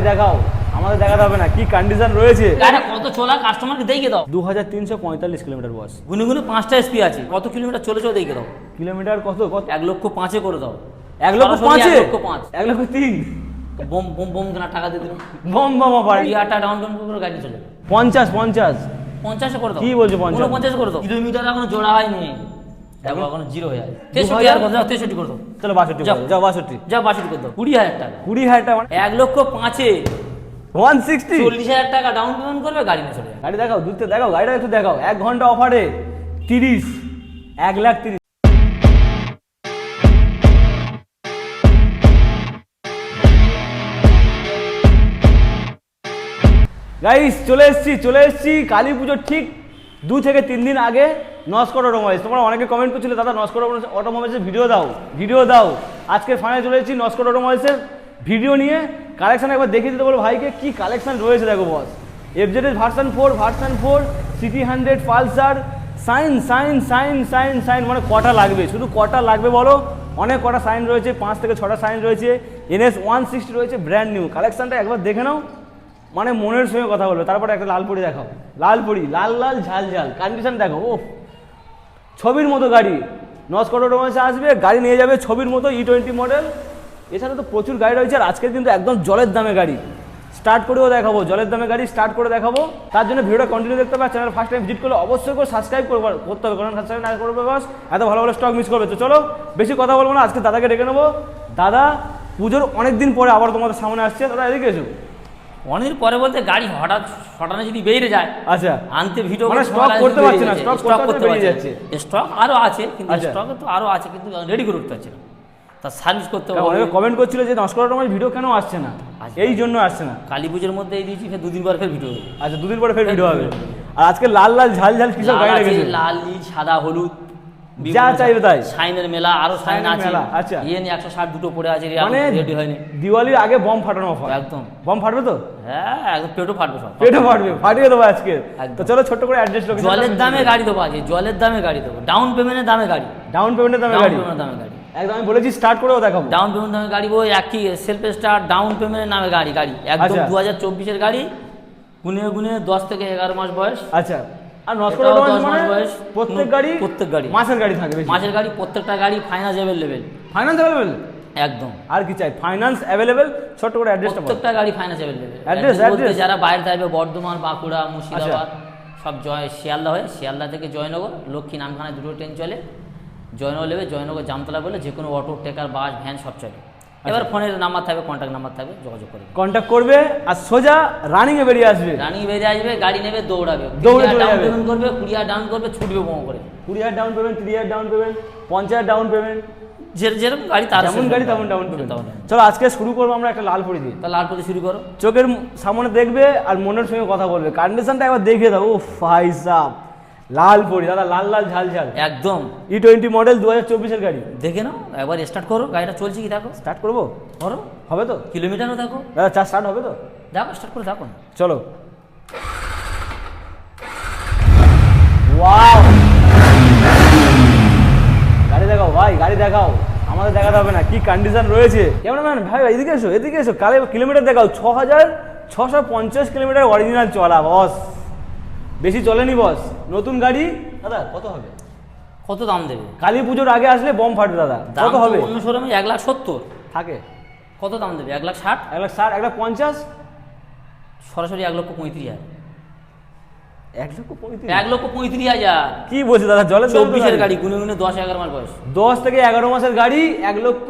গাড়ি দেখাও। আমাদের দেখাতে হবে না কি কন্ডিশন রয়েছে? কত চলা কাস্টমারকে দেখে দাও। দু হাজার তিনশো পঁয়তাল্লিশ কিলোমিটার বস গুনে গুনে পাঁচটা এসপি আছে। কত কিলোমিটার চলেছো দেখে দাও। কিলোমিটার কত? কত? এক লক্ষ পাঁচে করে দাও। এক লক্ষ সরাসরি এক লক্ষ পাঁচ। এক লক্ষ তিন? বোম বোম বোম কেনার টাকা দিয়ে দিলাম। বম বম কুড়ি হাজার টাকা ডাউন করে গাড়ি চলে পঞ্চাশ পঞ্চাশ। পঞ্চাশে করে দাও। কি বলছো পঞ্চাশ? পঞ্চাশ করে দাও। কিলোমিটার এখনও জোড়া হয়নি। এখনও জিরো হয়ে যায় তেষট্টি হাজার? আর তেষট্টি করে দাও। চলো বাষট্টি যাও। করে যাও বাষট্টি। বাষট্টি করে দাও। কুড়ি হাজার টাকা। কুড়ি হাজার টাকা মানে? এক লক্ষ পাঁচে। ওয়ান সিক্সটি চল্লিশ হাজার টাকা ডাউন পেমেন্ট করবে গাড়ি নিয়ে চলে গাড়ি দেখাও দূরতে দেখাও গাড়িটা একটু দেখাও। এক ঘণ্টা অফারে তিরিশ এক লাখ তিরিশ। গাইস চলে এসেছি চলে এসেছি। কালী পুজোর ঠিক দু থেকে তিন দিন আগে নস্কর অটোমোবাইলস তোমরা অনেকে কমেন্ট করছিলে, দাদা, নস্কর অটোমোবাইলসের ভিডিও দাও ভিডিও দাও। আজকে ফাইনাল চলে এসেছি নস্কর অটোমোবাইলসের ভিডিও নিয়ে কালেকশান একবার দেখিয়ে দিতে বলো ভাইকে, কি কালেকশান রয়েছে দেখো boss এফজেডের version four version four CT hundred Pulsar shine shine shine shine shine মানে কটা লাগবে? শুধু কটা লাগবে বলো? অনেক কটা সাইন রয়েছে, পাঁচ থেকে ছটা সাইন রয়েছে। এনএস ওয়ান সিক্সটি রয়েছে ব্র্যান্ড নিউ কালেকশনটা একবার দেখে নাও। মানে মনের সঙ্গে কথা বলবে। তারপরে একটা লাল পরি দেখাও। লাল পরি, লাল লাল, ঝাল ঝাল কন্ডিশন দেখো ও ছবির মতো গাড়ি নস্কট অটোমাসে আসবে, গাড়ি নিয়ে যাবে ছবির মতো ই টোয়েন্টি মডেল এছাড়া তো প্রচুর গাড়ি রয়েছে, আর আজকের কিন্তু একদম জলের দামে গাড়ি। স্টার্ট করেও দেখাবো, জলের দামে গাড়ি স্টার্ট করে দেখাবো। তার জন্য ভিডিওটা কন্টিনিউ দেখতে হবে চ্যানেল ফার্স্ট টাইম ভিজিট করলে অবশ্যই করে সাবস্ক্রাইব করব করতে হবে, কারণ সাবস্ক্রাইব না করবে বাস এত ভালো ভালো স্টক মিস করবে। তো চলো, বেশি কথা বলব না, আজকে দাদাকে ডেকে নেব। দাদা, পুজোর অনেক দিন পরে আবার তোমাদের সামনে আসছে। তোরা এদিকে এসো। অনেকদিন পরে বলতে গাড়ি হঠাৎ হঠাৎ যদি বেরিয়ে যায় আচ্ছা। আনতে ভিডিও মানে stock করতে পারছে না, stock করতে পারছে, যাচ্ছে। স্টক আরও আছে কিন্তু আচ্ছা। স্টক তো আরও আছে কিন্তু রেডি করে উঠতে পারছে না। তা সার্ভিস করতে হবে। অনেকে কমেন্ট করছিল যে নস্কর তোমার ভিডিও কেন আসছে না? আসবে। এই জন্য আসছে না। কালী পুজোর মধ্যে এই দিয়েছি ফের দুদিন পর ফের ভিডিও আচ্ছা দুদিন পরে ফের ভিডিও হবে। আর আজকে লাল লাল ঝাল ঝাল কিসব গাড়ি রেখেছে লাল নীল সাদা হলুদ। যা চাইবে তাই। সাইনের মেলা আরও সাইন আছে। আচ্ছা। ইয়ে নিয়ে একশো ষাট দুটো পড়ে আছে মানে রেডি হয়নি। দিওয়ালির আগে বম ফাটানো অফার একদম। বম ফাটবে তো? হ্যাঁ একদম পেটও ফাটবে সব। পেটে ফাটবে ফাটিয়ে দেবো আজকে। তো চলো ছোট্ট করে অ্যাড্রেস লোকেশন জলের দামে গাড়ি দেবো আজকে জলের দামে গাড়ি দেবো। ডাউন পেমেন্টের দামে গাড়ি। ডাউন পেমেন্টের দামে গাড়ি? দামে গাড়ি। একদম আমি বলেছি স্টার্ট করেও দেখাবো। ডাউন পেমেন্ট দামে গাড়ি বই একই সেলফ স্টার ডাউন পেমেন্টের নামে গাড়ি গাড়ি। একদম আচ্ছা। দু হাজার চব্বিশের গাড়ি গুনে গুনে দশ থেকে এগারো মাস বয়স। আচ্ছা। আর দশ মাস মানে বয়স। প্রত্যেক গাড়ি প্রত্যেক গাড়ি। মাসের গাড়ি থাকবে মাসের গাড়ি প্রত্যেকটা গাড়ি ফাইনান্স লেভেল ফাইন্যান্স অ্যাভেলেবেল একদম। আর কি চাই? ফাইন্যান্স অ্যাভেলেবেল ছোট্ট করে অ্যাড্রেসটা প্রত্যেকটা গাড়ি ফাইন্যান্স লেভেল Address, address। যারা বাইরে থাকবে বর্ধমান বাঁকুড়া মুর্শিদাবাদ আচ্ছা। সব জয় শিয়ালদা হয়ে শিয়ালদা থেকে জয়নগর লক্ষ্মী নামখানায় দুটো ট্রেন চলে। জয়নগর নেবে জয়নগর জামতলা বলে যে কোনো অটো টেকার বাস ভ্যান সব চলে। এবার ফোনের নাম্বার থাকবে কন্ট্যাক্ট নাম্বার থাকবে যোগাযোগ করবে কন্ট্যাক্ট করবে আর সোজা রানিং এ বেরিয়ে আসবে। রানিং বেরিয়ে আসবে গাড়ি নেবে দৌড়াবে। দৌড়ে ডাউন পেমেন্ট করবে কুড়ি হাজার ডাউন করবে ছুটবে বোমা করে। কুড়ি হাজার ডাউন পেমেন্ট তিরিশ হাজার ডাউন পেমেন্ট পঞ্চাশ হাজার ডাউন পেমেন্ট যেরকম গাড়ি তার যেমন গাড়ি তেমন ডাউন পেমেন্ট চলো আজকে শুরু করব আমরা একটা লাল পরি দিয়ে। তা লাল প্রতি শুরু করো। চোখের সামনে দেখবে আর মনের সঙ্গে কথা বলবে। কন্ডিশনটা একবার দেখিয়ে দাও। ও ভাই সাহ লাল পরি দাদা লাল লাল ঝাল ঝাল। একদম। ই টোয়েন্টি মডেল দু হাজার চব্বিশের গাড়ি। দেখে নাও একবার স্টার্ট করো গাড়িটা চলছে কি দেখো? স্টার্ট করব? করো। হবে তো? কিলোমিটারও দেখো। দাদা চার স্টার্ট হবে তো? দেখো স্টার্ট করে দেখো চলো। ওয়াও গাড়ি দেখাও ভাই গাড়ি দেখাও। আমাদের দেখাতে হবে না কি কন্ডিশন রয়েছে। ক্যামেরাম্যান ভাই এদিকে এসো এদিকে এসো। কালে কিলোমিটার দেখাও ছ হাজার ছশো পঞ্চাশ কিলোমিটার অরিজিনাল চলা বস বেশি চলেনি বস নতুন গাড়ি? দাদা কত হবে? কত দাম দেবে? কালী পুজোর আগে আসলে বম ফাটবে দাদা। কত তো হবে? অন্য শোরুমে এক লাখ সত্তর। থাকে। কত দাম দেবে? এক লাখ ষাট? এক লাখ ষাট এক লাখ পঞ্চাশ? সরাসরি এক লক্ষ পঁয়ত্রিশ হাজার। এক লক্ষ পঁয়ত্রিশ এক লক্ষ পঁয়ত্রিশ হাজার। কি বলছি দাদা? তো চব্বিশের গাড়ি। গুনে গুনে দশ এগারো মাস বয়স। দশ থেকে এগারো মাসের গাড়ি এক লক্ষ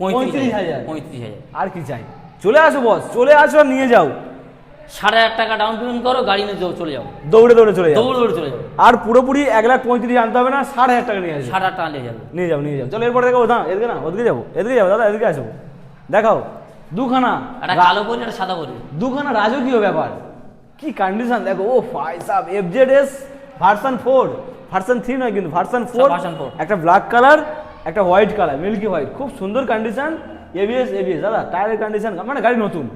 পঁয়ত্রিশ হাজার। পঁয়ত্রিশ হাজার। আর কি চাই? চলে আসো বস চলে আসো আর নিয়ে যাও। সাড়ে হাজার টাকা ডাউন পেমেন্ট করো গাড়ি নিয়ে চলে যাও। দৌড়ে দৌড়ে চলে যাও। দৌড় দৌড়ে চলে যাও। আর পুরোপুরি এক লাখ পঁয়ত্রিশ আনতে হবে না সাড়ে হাজার টাকা নিয়ে আসো সাড়ে আট টাকা নিয়ে যাবে। নিয়ে যাও নিয়ে যাও। চলো এরপর দেখাবো না এদিকে না ওদিকে যাব এদিকে যাব দাদা এদিকে আসব। দেখাও দুখানা একটা কালো বলি একটা সাদা বলি দুখানা রাজকীয় ব্যাপার। কি কন্ডিশন দেখো ও ফাই সাহ F Z S version four version three নয় কিন্তু ভার্সন ফোর version four। একটা ব্ল্যাক কালার একটা হোয়াইট কালার মিল্কি হোয়াইট খুব সুন্দর কন্ডিশন এবিএস এবিএস দাদা টায়ারের কন্ডিশন মানে গাড়ি নতুন।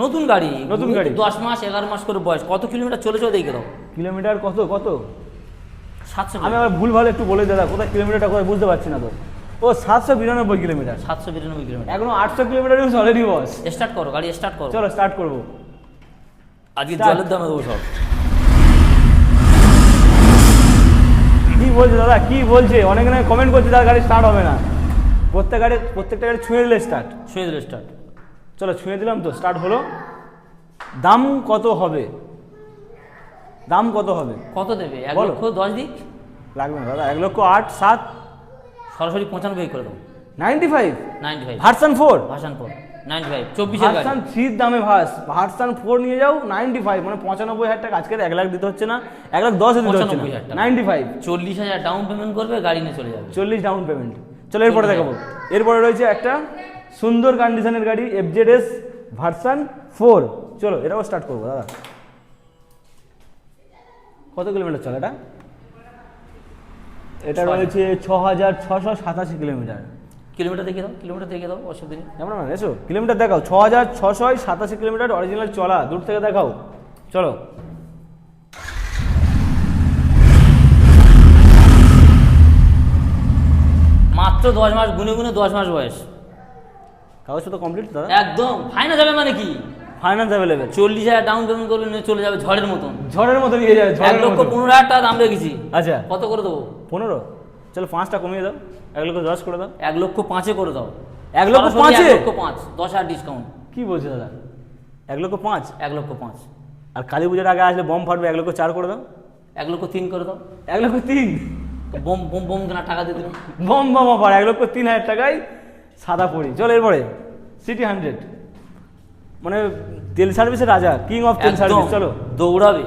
নতুন গাড়ি। নতুন গাড়ি। দশ মাস এগারো মাস করে বয়স। কত কিলোমিটার চলেছো দেখে দাও। কিলোমিটার কত কত? সাতশো আমি আবার ভুল ভালো একটু বলে দাদা কোথায় কিলোমিটারটা কোথায় বুঝতে পারছি না তো। ও সাতশো বিরানব্বই কিলোমিটার। সাতশো বিরানব্বই কিলোমিটার। এখনও আটশো কিলোমিটার অলরেডি বস স্টার্ট করো গাড়ি স্টার্ট করো। চলো স্টার্ট করব। আজকে. জলের দামে দেবো সব কি বলছে দাদা কি বলছে? অনেক না কমেন্ট করছে দাদা গাড়ি স্টার্ট হবে না। প্রত্যেক গাড়ি প্রত্যেকটা গাড়ি ছুঁয়ে দিলে স্টার্ট শুয়ে দিলে স্টার্ট চলো ছুঁয়ে দিলাম তো স্টার্ট হলো। দাম কত হবে? দাম কত হবে? কত দেবে? এক লক্ষ দশ দিক? লাগবে না দাদা এক লক্ষ আট সাত। সরাসরি পঁচানব্বই করে দেবো। Ninety five ninety five version four? Version four. Ninety five চব্বিশ ভার্সান থ্রির দামে ভাস। ভার্সান ফোর নিয়ে যাও নাইনটি ফাইভ মানে পঁচানব্বই হাজার টাকা। আজকে এক লাখ দিতে হচ্ছে না এক লাখ দশ দিতে হচ্ছে না। 95,000 নাইনটি ফাইভ চল্লিশ হাজার ডাউন পেমেন্ট করবে গাড়ি নিয়ে চলে যাবে। চল্লিশ ডাউন পেমেন্ট চলো এরপরে দেখাবো। এরপরে রয়েছে একটা সুন্দর কন্ডিশনের গাড়ি এফজেড এস ভার্সান ফোর চলো এটাও স্টার্ট করব দাদা। কত কিলোমিটার চলে এটা? এটা রয়েছে ছ হাজার ছশো সাতাশি কিলোমিটার। কিলোমিটার দেখিয়ে দাও কিলোমিটার দেখিয়ে দাও অসুবিধা নেই। যেমন না এসো কিলোমিটার দেখাও। ছ হাজার ছশো সাতাশি কিলোমিটার অরিজিনাল চলা দূর থেকে দেখাও। চলো। মাত্র দশ মাস গুনে গুনে দশ মাস বয়স। কাগজপত্র কমপ্লিট দাদা একদম ফাইনাল যাবে মানে কি ফাইন্যান্স অ্যাভেলেবেল চল্লিশ হাজার ডাউন পেমেন্ট করবে নিয়ে চলে যাবে ঝড়ের মতন ঝড়ের মতো নিয়ে যাবে এক লক্ষ পনেরো হাজার টাকা দাম রেখেছি আচ্ছা কত করে দেবো পনেরো চলো পাঁচটা কমিয়ে দাও এক লক্ষ দশ করে দাও এক লক্ষ পাঁচে করে দাও এক লক্ষ পাঁচ এক লক্ষ পাঁচ দশ হাজার ডিসকাউন্ট কি বলছে দাদা এক লক্ষ পাঁচ এক লক্ষ পাঁচ আর কালী পুজোর আগে আসলে বম ফাটবে এক লক্ষ চার করে দাও এক লক্ষ তিন করে দাও এক লক্ষ তিন বোম বোম বোম কেনা টাকা দিয়ে দিলাম বম বম অফার এক লক্ষ তিন হাজার টাকায় সাদা পড়ি চলো এরপরে সিটি হান্ড্রেড মানে তেল সার্ভিসের রাজা কিং অফ তেল সার্ভিস চলো। দৌড়াবে।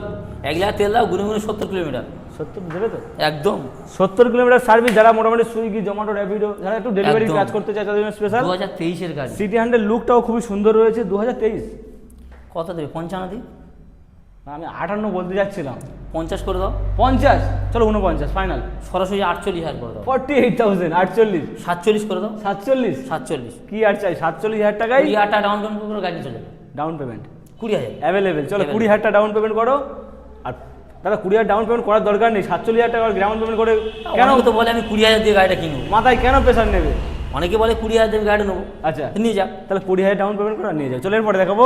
এক লিটার তেল দাও গুনে গুনে সত্তর কিলোমিটার। সত্তর দেবে তো? একদম। সত্তর কিলোমিটার সার্ভিস যারা মোটামুটি সুইগি জোম্যাটো র্যাপিডো যারা একটু ডেলিভারি কাজ করতে চায় তাদের জন্য স্পেশাল দু হাজার তেইশের গাড়ি। সিটি হান্ড্রেড লুকটাও খুবই সুন্দর রয়েছে দু হাজার তেইশ। কত দেবে? পঞ্চান্ন দিন? আমি আটান্ন বলতে যাচ্ছিলাম। পঞ্চাশ করে দাও। পঞ্চাশ? চলো উনপঞ্চাশ ফাইনাল সরাসরি আটচল্লিশ হাজার করে দাও। ফর্টি এইট থাউজেন্ড আটচল্লিশ। সাতচল্লিশ করে দাও। সাতচল্লিশ? সাতচল্লিশ। কি আর চাই সাতচল্লিশ হাজার টাকায় কুড়ি হাজার ডাউন পেমেন্ট করে গাড়ি চলে ডাউন পেমেন্ট কুড়ি হাজার। অ্যাভেলেবেল চলো কুড়ি হাজার টাকা ডাউন পেমেন্ট করো। আর দাদা কুড়ি হাজার ডাউন পেমেন্ট করার দরকার নেই। সাতচল্লিশ হাজার টাকা ডাউন পেমেন্ট করে কেন তো বলে আমি কুড়ি হাজার দিয়ে গাড়িটা কিনবো। মাথায় কেন প্রেশার নেবে? অনেকে বলে কুড়ি হাজার দিয়ে গাড়ি নেব। আচ্ছা। নিয়ে যা তাহলে কুড়ি হাজার ডাউন পেমেন্ট করে নিয়ে যাও। চলো এরপরে দেখাবো।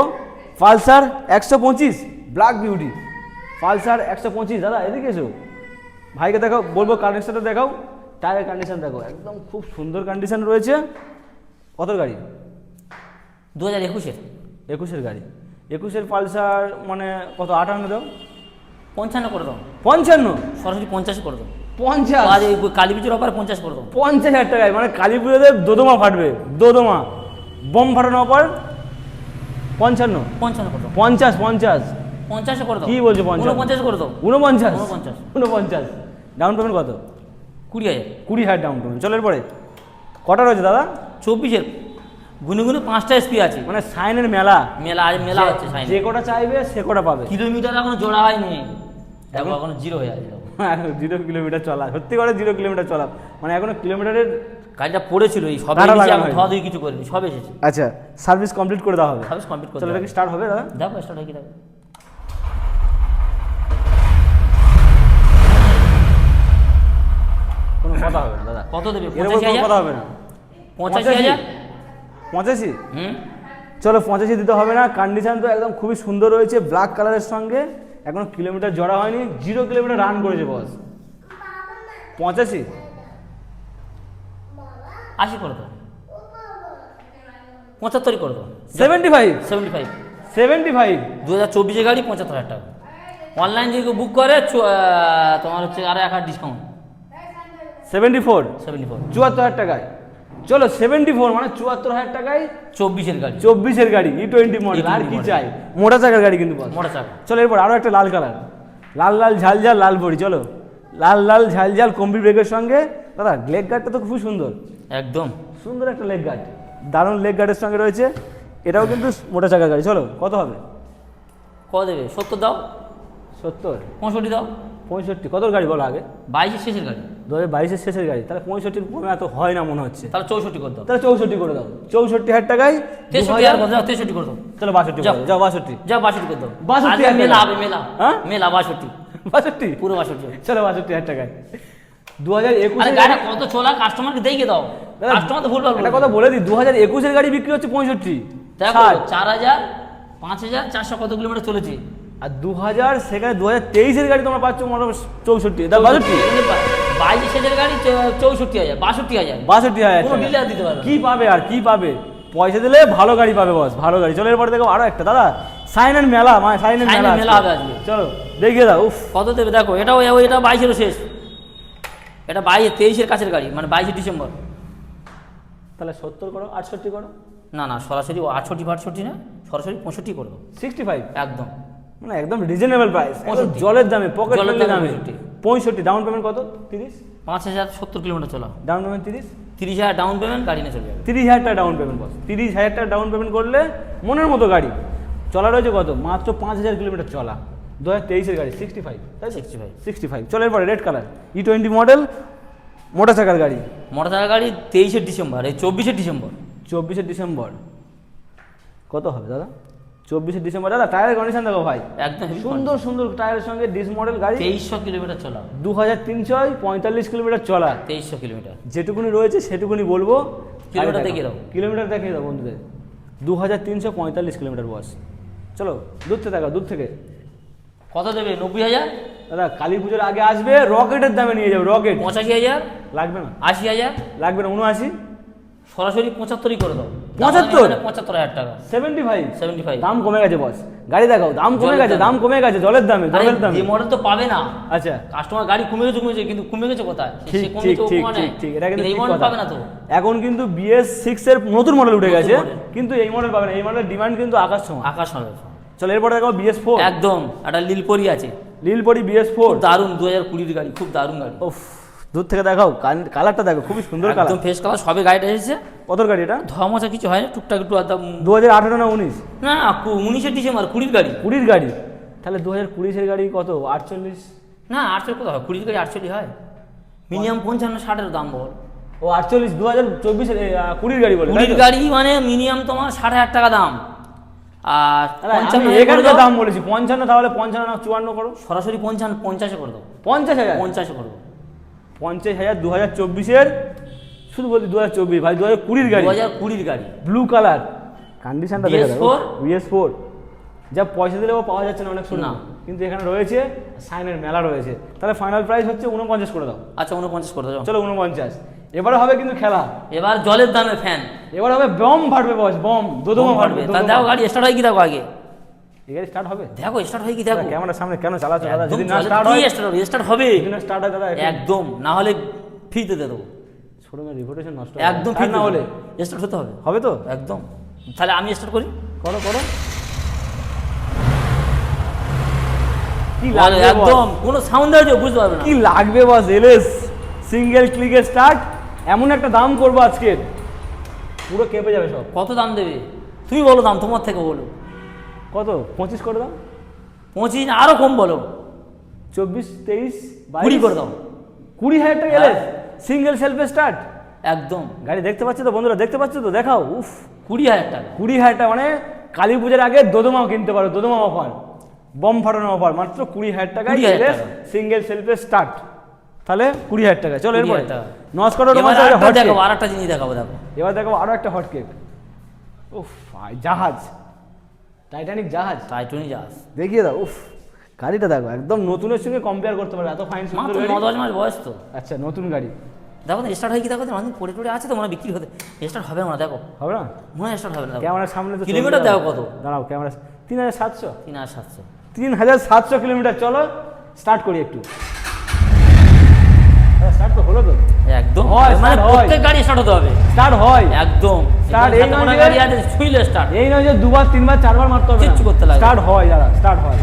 পালসার একশো পঁচিশ। ব্ল্যাক বিউটি পালসার একশো পঁচিশ দাদা এদিকে এসো। ভাইকে দেখাও বলব কন্ডিশনটা দেখাও। টায়ারের কন্ডিশন দেখো একদম খুব সুন্দর কন্ডিশন রয়েছে। কত গাড়ি? দু হাজার একুশের। একুশের গাড়ি। একুশের পালসার মানে কত আটান্ন দাও? পঞ্চান্ন করে দাও। পঞ্চান্ন? সরাসরি পঞ্চাশ করে দাও। পঞ্চাশ? কালী পুজোর অফার পঞ্চাশ করে দাও। পঞ্চাশ হাজার টাকায় মানে কালী পুজোতে দোদমা ফাটবে দোদমা। বোম ফাটানোর পর পঞ্চান্ন? পঞ্চান্ন করে দাও। পঞ্চাশ পঞ্চাশ। পঞ্চাশে করে দাও। কি বলছো পঞ্চাশ? পঞ্চাশ করে দাও। উনপঞ্চাশ ঊনপঞ্চাশ। উনপঞ্চাশ ডাউন পেমেন্ট কত? কুড়ি হাজার। কুড়ি হাজার ডাউন পেমেন্ট চলো এরপরে। কটা রয়েছে দাদা? চব্বিশের। গুনে গুনে পাঁচটা এসপি আছে। মানে সাইনের মেলা। মেলা আজ মেলা হচ্ছে সাইন যে কটা চাইবে সে কটা পাবে। কিলোমিটার এখনও জোড়া হয়নি। দেখো এখনও জিরো হয়ে আছে। জিরো কিলোমিটার চলা। সত্যি করে জিরো কিলোমিটার চলা। মানে এখনও কিলোমিটারের গাড়িটা পড়েছিল এই সব এখন। ধোয়া ধুই কিছু করিনি সব এসেছে। আচ্ছা সার্ভিস কমপ্লিট করে দেওয়া হবে। সার্ভিস কমপ্লিট করতে চলো এটা কি স্টার্ট হবে দাদা? দেখো স্টার্ট কি কথা হবে না দাদা। কত দেবে? পঁচাশি কথা হবে না। পঁচাশি হাজার? পঁচাশি? হুম? চলো পঁচাশি দিতে হবে না। কন্ডিশন তো একদম খুবই সুন্দর রয়েছে ব্ল্যাক কালারের সঙ্গে। এখনও কিলোমিটার জড়া হয়নি। জিরো কিলোমিটার রান করেছে বস পঁচাশি? আশি করে দাও। পঁচাত্তরই করে দাও। Seventy five seventy five seventy five দু হাজার চব্বিশে গাড়ি পঁচাত্তর হাজার টাকা। অনলাইন যদি বুক করে তোমার হচ্ছে আরও এক হাজার discount seventy four seventy four চুয়াত্তর হাজার টাকায়। চলো সেভেন্টি ফোর মানে চুয়াত্তর হাজার টাকায় চব্বিশের গাড়ি। চব্বিশের গাড়ি ই টোয়েন্টি মডেল আর কি চাই? মোটা চাকার গাড়ি কিন্তু বস মোটর চাকা। চলো এরপর আরও একটা লাল কালার। লাল লাল ঝাল ঝাল লাল বড়ি চলো। লাল লাল ঝাল ঝাল কম্বি ব্রেকের সঙ্গে। দাদা লেগ গার্ডটা তো খুব সুন্দর। একদম। সুন্দর একটা লেগ গার্ড দারুণ লেগ গার্ডের সঙ্গে রয়েছে। এটাও কিন্তু মোটা চাকার গাড়ি। চলো কত হবে? কত দেবে? সত্তর দাও। সত্তর। পঁয়ষট্টি দাও। পঁয়ষট্টি কত গাড়ি বলো আগে? বাইশের শেষের গাড়ি। দু হাজার বাইশের শেষের গাড়ি তাহলে পঁয়ষট্টির কমে এত হয় না মনে হচ্ছে। তাহলে চৌষট্টি করে দাও। তাহলে চৌষট্টি করে দাও। চৌষট্টি হাজার টাকায় তেষট্টি হাজার- তেষট্টি করে দাও। চলো বাষট্টি যাও। দাও, যাও বাষট্টি। বাষট্টি করে দাও। বাষট্টি মেলা হবে মেলা। হ্যাঁ? মেলা বাষট্টি। বাষট্টি? পুরো বাষট্টি চলো বাষট্টি হাজার টাকায়। দু হাজার আরে একুশের গাড়ি কত চলা কাস্টমারকে দেখে দাও। কাস্টমার তো ভুল একটা কথা বলে দিই দু হাজার একুশের গাড়ি বিক্রি হচ্ছে পঁয়ষট্টি। দেখো। চার হাজার পাঁচ হাজার চারশো কত কিলোমিটার চলেছে? আর দু হাজার সেখানে দু হাজার তেইশের গাড়ি তোমরা পাচ্ছ মোটামুটি চৌষট্টি। এটা বাষট্টি বাইশ হাজার গাড়ি চৌষট্টি হাজার বাষট্টি হাজার। বাষট্টি হাজার। ডিলার দিতে পারবে। কি পাবে আর কি পাবে? পয়সা দিলে ভালো গাড়ি পাবে বস ভালো গাড়ি। চলো এরপরে দেখো আরও একটা। দাদা সাইন অ্যান্ড মেলা মানে সাইন অ্যান্ড মেলা মেলা। হবে আজকে। চলো দেখিয়ে দাও উফ। কত দেবে? দেখো এটাও এটা বাইশেরও শেষ। এটা বাইশে তেইশের কাছের গাড়ি মানে বাইশে ডিসেম্বর। তাহলে সত্তর করো আটষট্টি করো। না না সরাসরি আটষট্টি ফাটষট্টি না সরাসরি পঁয়ষট্টি করে সিক্সটি ফাইভ একদম। মানে একদম রিজনেবল প্রাইস। জলের দামে পকেট জলের দামে পঁয়ষট্টি। ডাউন পেমেন্ট কত? তিরিশ? পাঁচ হাজার সত্তর কিলোমিটার চলা। ডাউন পেমেন্ট তিরিশ? তিরিশ হাজার ডাউন পেমেন্ট গাড়ি নিয়ে চলে যাবে। তিরিশ হাজার টাকা ডাউন পেমেন্ট বস। তিরিশ হাজার টাকা ডাউন পেমেন্ট করলে মনের মতো গাড়ি। চলা রয়েছে কত? মাত্র পাঁচ হাজার কিলোমিটার চলা। দু হাজার তেইশের গাড়ি সিক্সটি ফাইভ তাই সিক্সটি ফাইভ সিক্সটি ফাইভ চলো এরপরে রেড কালার ই টোয়েন্টি মডেল মোটর চাকার গাড়ি। মোটর চাকা গাড়ি তেইশে ডিসেম্বর এই চব্বিশে ডিসেম্বর। চব্বিশে ডিসেম্বর। কত হবে দাদা? চব্বিশে ডিসেম্বর দাদা টায়ারের কন্ডিশন দেখো ভাই। একদম সুন্দর সুন্দর টায়ারের সঙ্গে ডিস মডেল গাড়ি তেইশশো কিলোমিটার চলা দু হাজার তিনশো পঁয়তাল্লিশ কিলোমিটার চলা। তেইশশো কিলোমিটার। যেটুকুনি রয়েছে সেটুকুনি বলব। কিলোমিটার দেখিয়ে দাও। কিলোমিটার দেখিয়ে দাও বন্ধুদের। দু হাজার তিনশো পঁয়তাল্লিশ কিলোমিটার বস চলো দূর থেকে দেখো দূর থেকে। কত দেবে? নব্বই হাজার? দাদা কালী পুজোর আগে আসবে রকেটের দামে নিয়ে যাবে রকেট। পঁচাশি হাজার? লাগবে না। আশি হাজার? লাগবে না উনআশি? সরাসরি পঁচাত্তরই করে দাও। পঁচাত্তর? দাম পঁচাত্তর হাজার টাকা। সেভেন্টি ফাইভ সেভেন্টি ফাইভ দাম কমে গেছে বস গাড়ি দেখাও দাম কমে গেছে দাম। কমে গেছে জলের দামে জলের দামে। যে মডেল তো পাবে না। আচ্ছা। কাস্টমার গাড়ি কমে গেছে কমে গেছে কিন্তু কমে গেছে কোথায়? সে ঠিক ঠিক তো ঠিক ঠিক ঠিক এটা কিন্তু এই মডেল পাবে না তো। এখন কিন্তু বিএস সিক্স এর নতুন মডেল উঠে গেছে কিন্তু এই মডেল পাবে না। এই মডেলের ডিমান্ড কিন্তু আকাশ ছোঁয়া আকাশ হবে চলো এরপরে দেখো বিএস ফোর একদম একটা লীলপরি আছে। লীলপরি বিএস ফোর দারুণ দু হাজার কুড়ির গাড়ি খুব দারুণ গাড়ি। ওফ দূর থেকে দেখাও কালারটা দেখো খুবই সুন্দর কালার। একদম ফেস কালার সবে গাড়িটা এসেছে। কত গাড়ি এটা? ধোয়া কিছু হয় না টুকটাক একটু দু হাজার আঠারো না উনিশ? না উনিশে ডিসেম্বর কুড়ির গাড়ি। কুড়ির গাড়ি। তাহলে দু হাজার কুড়িশের গাড়ি কত? আটচল্লিশ? না আটশো কত হয়? কুড়ির গাড়ি আটশোটি হয়। মিনিমাম পঞ্চান্ন ষাটের দাম বল। ও আটচল্লিশ দু হাজার চব্বিশের কুড়ির গাড়ি বলে কুড়ির? গাড়ি মানে মিনিমাম তোমার ষাট হাজার টাকা দাম। আর পঞ্চান্ন দাও। দাম বলেছি পঞ্চান্ন তাহলে পঞ্চান্ন না চুয়ান্ন করো। সরাসরি পঞ্চান্ন পঞ্চাশে করে দাও। পঞ্চাশ হাজার? পঞ্চাশে করে দাও। পঞ্চাশ হাজার দু হাজার চব্বিশের শুধু বলছি দু হাজার চব্বিশ ভাই দু হাজার কুড়ির গাড়ি। দু হাজার কুড়ির গাড়ি। ব্লু কালার কন্ডিশনটা দেখে BS4? বিএস ফোর যা পয়সা দিলেও পাওয়া যাচ্ছে না অনেক শুনে না। কিন্তু এখানে রয়েছে সাইনের মেলা রয়েছে। তাহলে ফাইনাল প্রাইস হচ্ছে উনপঞ্চাশ করে দাও। আচ্ছা উনপঞ্চাশ করে দাও চলো উনপঞ্চাশ এবারে হবে কিন্তু খেলা। এবার জলের দামে ফ্যান এবার হবে বম ফাটবে বস বম। দোদমা ফাটবে তা দেখো গাড়ি স্টার্ট হয় কি দেখো আগে। গাড়ি স্টার্ট হবে? দেখো স্টার্ট হয় কি দেখো? ক্যামেরার সামনে কেন চালাচ্ছ দাদা? একদম যদি না স্টার্ট হয় স্টার্ট হবে স্টার্ট হবে। যদি না স্টার্ট হয় দাদা একদম না হলে ফ্রিতে দিয়ে দেবো। শোরুমের রিপুটেশন নষ্ট একদম ফ্রি ফ্রি না হলে? স্টার্ট হতে হবে। হবে তো? একদম। তাহলে আমি স্টার্ট করি? করো করো। কি লাগবে বস? একদম কোনো সাউন্ড আছে বুঝতে পারবে না। কি লাগবে বস এলএস সিঙ্গেল ক্লিকে স্টার্ট এমন একটা দাম করব আজকে। পুরো কেঁপে যাবে সব। কত দাম দেবে? তুমি বলো দাম তোমার থেকে বলো। কত? পঁচিশ করে দাও। পঁচিশ না, আরও কম বলো। চব্বিশ তেইশ কুড়ি করে দাও। কুড়ি হাজার টাকা হ্যাঁ। এলএস সিঙ্গেল সেলফে স্টার্ট। একদম। গাড়ি দেখতে পাচ্ছ তো বন্ধুরা? দেখতে পাচ্ছ তো? দেখাও। উফ। কুড়ি হাজার টাকা। কুড়ি হাজার টাকা মানে কালী পুজোর আগে দোদমাও কিনতে পারো দোদমা অফার। বম ফাটানো অফার। মাত্র কুড়ি হাজার টাকায় 20,000 টাকা। সিঙ্গেল সেলফে স্টার্ট। তাহলে কুড়ি হাজার টাকা। চলো 20,000 এরপরে। নস্কটা দেখাবো আর একটা জিনিস দেখাবো দেখো। এবার দেখো আরও একটা হট কেক উফ জাহাজ। টাইটানিক জাহাজ? টাইটানিক জাহাজ। দেখিয়ে দাও উফ গাড়িটা দেখো একদম নতুনের সঙ্গে কম্পেয়ার করতে পারবে এত ফাইন সুন্দর মাত্র গাড়ি। দশ মাস বয়স তো। আচ্ছা নতুন গাড়ি। দেখো না স্টার্ট হয় কি দেখো অনেক পড়ে টড়ে আছে তো মনে বিক্রি হতে। স্টার্ট হবে না দেখো। হবে না? মনে স্টার্ট হবে না দেখো। ক্যামেরার সামনে তো কিলোমিটার দেখো কত। দাঁড়াও ক্যামেরা তিন হাজার সাতশো? তিন হাজার সাতশো। তিন হাজার সাতশো কিলোমিটার চলো স্টার্ট করি একটু। স্টার্ট তো হলো তো। একদম। মানে প্রত্যেক গাড়ি স্টার্ট হতে হবে। স্টার্ট হয়। একদম। Start এই নয় গাড়ি আছে ছুঁইলে স্টার্ট এই নয় যে দুবার তিনবার চারবার মারতে হবে কিচ্ছু করতে লাগবে স্টার্ট হয় দাদা স্টার্ট হয়।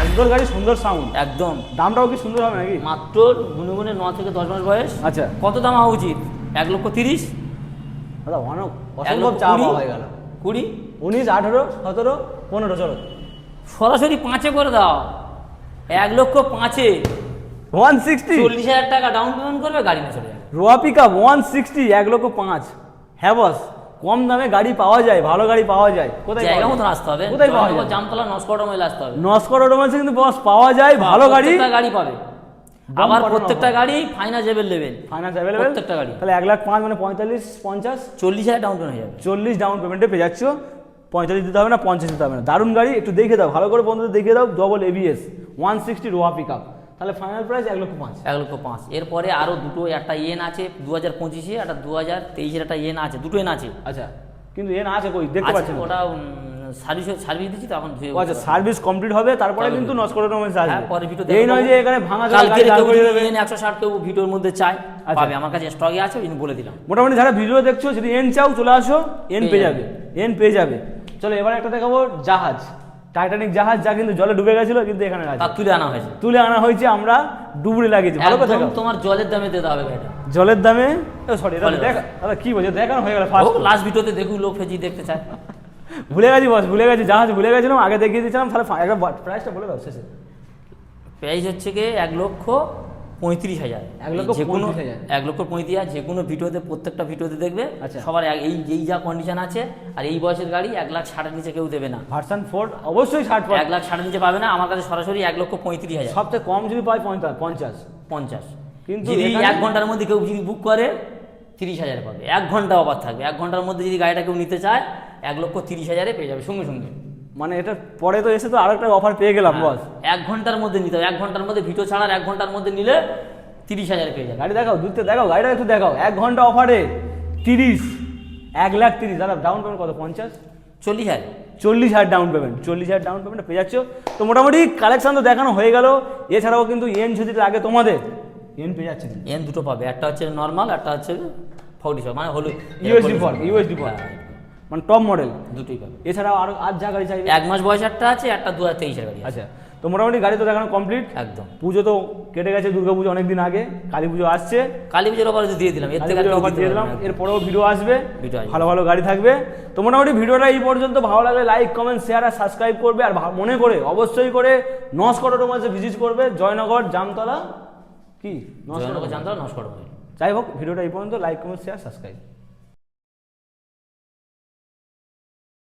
সুন্দর গাড়ি সুন্দর সাউন্ড একদম। দামটাও কি সুন্দর হবে নাকি? মাত্র ন থেকে দশ মাস বয়স। আচ্ছা। কত দাম হওয়া উচিত? এক লক্ষ তিরিশ? দাদা অনেক অসম্ভব চাপ কুড়ি হয়ে গেল। কুড়ি? উনিশ আঠেরো সতেরো পনেরো চলো সরাসরি পাঁচে করে দাও। এক লক্ষ পাঁচে। ওয়ান সিক্সটি চল্লিশ হাজার টাকা ডাউন পেমেন্ট করবে গাড়ি নিয়ে চলে যাবে। রোয়া পিক আপ ওয়ান সিক্সটি এক লক্ষ পাঁচ। হ্যাঁ বস কম দামে গাড়ি পাওয়া যায় ভালো গাড়ি পাওয়া যায়। কোথায় জায়গা মতন আসতে হবে। কোথায় পাওয়া যায়? জামতলা নস্কটা মহিলা আসতে হবে। নস্কর অটোমোবাইলসে কিন্তু বস পাওয়া যায় ভালো গাড়ি। গাড়ি পাবে। আবার প্রত্যেকটা গাড়ি ফাইনান্সেবল লেভেল ফাইন্যান্স অ্যাভেলেবেল প্রত্যেকটা গাড়ি। তাহলে এক লাখ পাঁচ মানে পঁয়তাল্লিশ পঞ্চাশ? চল্লিশ হাজার ডাউন পেমেন্ট হয়ে যাবে। চল্লিশ ডাউন পেমেন্টে পেয়ে যাচ্ছ। পঁয়তাল্লিশ দিতে হবে না পঞ্চাশ দিতে হবে না। দারুণ গাড়ি একটু দেখে দাও ভালো করে বন্ধুদের দেখিয়ে দাও ডবল এবিএস ওয়ান সিক্সটি রোয়া পিক আপ তাহলে ফাইনাল প্রাইস এক লক্ষ পাঁচ। এক লক্ষ পাঁচ। এরপরে আরও দুটো একটা ইয়েন আছে দু হাজার পঁচিশে একটা দু হাজার তেইশের একটা ইয়েন আছে দুটো এন আছে। আচ্ছা কিন্তু এন আছে কই? দেখতে পাচ্ছেন? ওটা সার্ভিস সার্ভিস দিচ্ছি তো এখন ধুয়ে আচ্ছা সার্ভিস কমপ্লিট হবে তারপরে কিন্তু হ্যাঁ, আসবে পরে ভিডিও এই নয় যে এখানে ভাঙা কালকে দেবে। একশো ষাট কেউ ভিডিওর মধ্যে চাই আচ্ছা। পাবে। আমার কাছে স্টকে আছে ওই বলে দিলাম। মোটামুটি যারা ভিডিও দেখছ যদি এন চাও চলে আসো এন পেয়ে যাবে। এন পেয়ে যাবে। চলো এবার একটা দেখাবো জাহাজ। টাইটানিক জাহাজ যা কিন্তু জলে ডুবে গেছিল কিন্তু এখানে আছে তুলে আনা হয়েছে। তুলে আনা হয়েছে আমরা ডুবুরি লাগিয়েছি। ভালো কথা তোমার জলের দামে দিতে হবে গাড়িটা জলের দামে? ও সরি দেখা দাদা কি বলছে? দেখানো হয়ে গেল ফার্স্ট লাস্ট ভিডিওতে দেখুক লোক ফেজি দেখতে চায়। ভুলে গেছি বস ভুলে গেছি জাহাজ ভুলে গেছিলাম আগে দেখিয়ে দিয়েছিলাম তাহলে একবার প্রাইসটা বলে দাও শেষে। প্রাইস হচ্ছে কি এক লক্ষ পঁয়ত্রিশ হাজার। এক লক্ষ যে কোনো। এক লক্ষ পঁয়ত্রিশ হাজার যে কোনো ভিডিওতে প্রত্যেকটা ভিডিওতে দেখবে আচ্ছা। সবার এই যেই যা কন্ডিশন আছে আর এই বয়সের গাড়ি এক লাখ ষাটের নিচে কেউ দেবে না। ভার্সন ফোর অবশ্যই ষাট এক লাখ ষাটের নিচে পাবে না আমার কাছে সরাসরি এক লক্ষ পঁয়ত্রিশ হাজার। সবচেয়ে কম যদি পঞ্চাশ পঞ্চাশ। পঞ্চাশ। কিন্তু যদি এক ঘণ্টার মধ্যে কেউ যদি বুক করে তিরিশ হাজার পাবে। এক ঘণ্টা অফার থাকবে। এক ঘণ্টার মধ্যে যদি গাড়িটা কেউ নিতে চায় এক লক্ষ তিরিশ হাজারে পেয়ে যাবে সঙ্গে সঙ্গে। মানে এটা পরে তো এসে তো আরেকটা অফার পেয়ে গেলাম বস এক ঘণ্টার মধ্যে নিতে হবে এক ঘণ্টার মধ্যে ভিডিও ছাড়ার এক ঘণ্টার মধ্যে নিলে তিরিশ হাজার পেয়ে যাবে। গাড়ি দেখাও দুধতে দেখাও গাড়িটা একটু দেখাও এক ঘণ্টা অফারে তিরিশ এক লাখ তিরিশ দাদা ডাউন পেমেন্ট কত পঞ্চাশ? চল্লিশ হাজার। চল্লিশ হাজার ডাউন পেমেন্ট চল্লিশ হাজার ডাউন পেমেন্ট পেয়ে যাচ্ছ। তো মোটামুটি কালেকশন তো দেখানো হয়ে গেল এছাড়াও কিন্তু ইয়েন যদি লাগে তোমাদের এন পেয়ে যাচ্ছে এন দুটো পাবে একটা হচ্ছে নর্মাল একটা হচ্ছে ফর্টি মানে হলো ইউএসডি ফর ইউএসডি ফর হ্যাঁ, মানে টপ মডেল দুটোই পাবে। এছাড়াও আরও আর যা গাড়ি চাইবে এক মাস বয়স একটা আছে একটা দু হাজার তেইশের গাড়ি আচ্ছা তো মোটামুটি গাড়ি তো দেখানো কমপ্লিট একদম। পুজো তো কেটে গেছে দুর্গা পুজো অনেকদিন আগে কালী পুজো আসছে। কালী পুজোর অফার দিয়ে দিলাম এর থেকে অফার দিয়ে দিলাম। এরপরেও ভিডিও আসবে ভালো ভালো গাড়ি থাকবে। তো মোটামুটি ভিডিওটা এই পর্যন্ত ভালো লাগলে লাইক কমেন্ট শেয়ার আর সাবস্ক্রাইব করবে। আর মনে করে অবশ্যই করে নস্কর অটোমাসে ভিজিট করবে জয়নগর জামতলা। কি? নস্কর নষ্ট করব যাই হোক ভিডিওটা এই পর্যন্ত লাইক কমেন্ট শেয়ার সাবস্ক্রাইব